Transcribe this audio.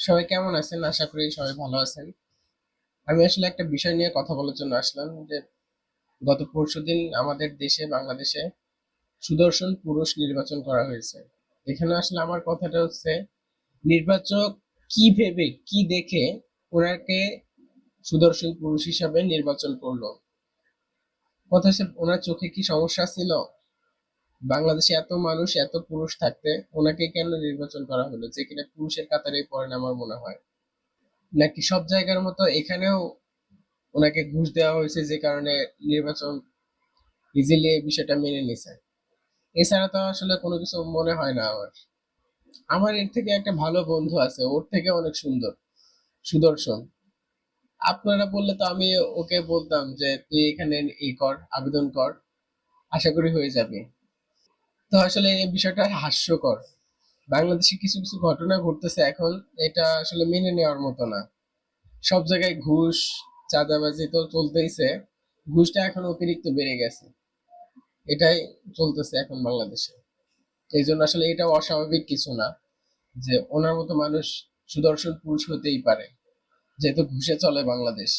সবাই কেমন আছেন? আশা করি সবাই ভালো আছেন। আমি আসলে একটা বিষয় নিয়ে কথা বলার জন্য আসলাম যে, গত পরশুদিন আমাদের দেশে, বাংলাদেশে সুদর্শন পুরুষ নির্বাচন করা হয়েছে। এখানে আসলে আমার কথাটা হচ্ছে, নির্বাচক কি ভেবে, কি দেখে ওনাকে সুদর্শন পুরুষ হিসাবে নির্বাচন করল? কথা ওনার চোখে কি সমস্যা ছিল? বাংলাদেশে এত মানুষ, এত পুরুষ থাকতে ওনাকে কেন নির্বাচন করা হলো? যে কিনা পুরুষের কাতারেই পড়েন আমার মনে হয়। নাকি সব জায়গার মতো এখানেও ওনাকে ঘুষ দেওয়া হয়েছে যে কারণে নির্বাচন ইজিলি এই বিষয়টা মেনে নিছে? এছাড়া তো আসলে কোনো কিছু মনে হয় না আমার। আমার এর থেকে একটা ভালো বন্ধু আছে, ওর থেকে অনেক সুন্দর, সুদর্শন। আপনারা বললে তো আমি ওকে বলতাম যে, তুই এখানে ই কর, আবেদন কর, আশা করি হয়ে যাবে। তো আসলে এই বিষয়টা হাস্যকর। বাংলাদেশে কিছু কিছু ঘটনা ঘটতেছে এখন, এটা আসলে মেনে নেওয়ার মতো না। সব জায়গায় ঘুষ, চাঁদাবাজি তো চলতেইছে, ঘুষটা এখন অতিরিক্ত বেড়ে গেছে। এটাই চলতেছে এখন বাংলাদেশে। এই জন্য আসলে এটা অস্বাভাবিক কিছু না, যে ওনার মতো মানুষ সুদর্শন পুরুষ হতেই পারে, যেহেতু ঘুষে চলে বাংলাদেশ।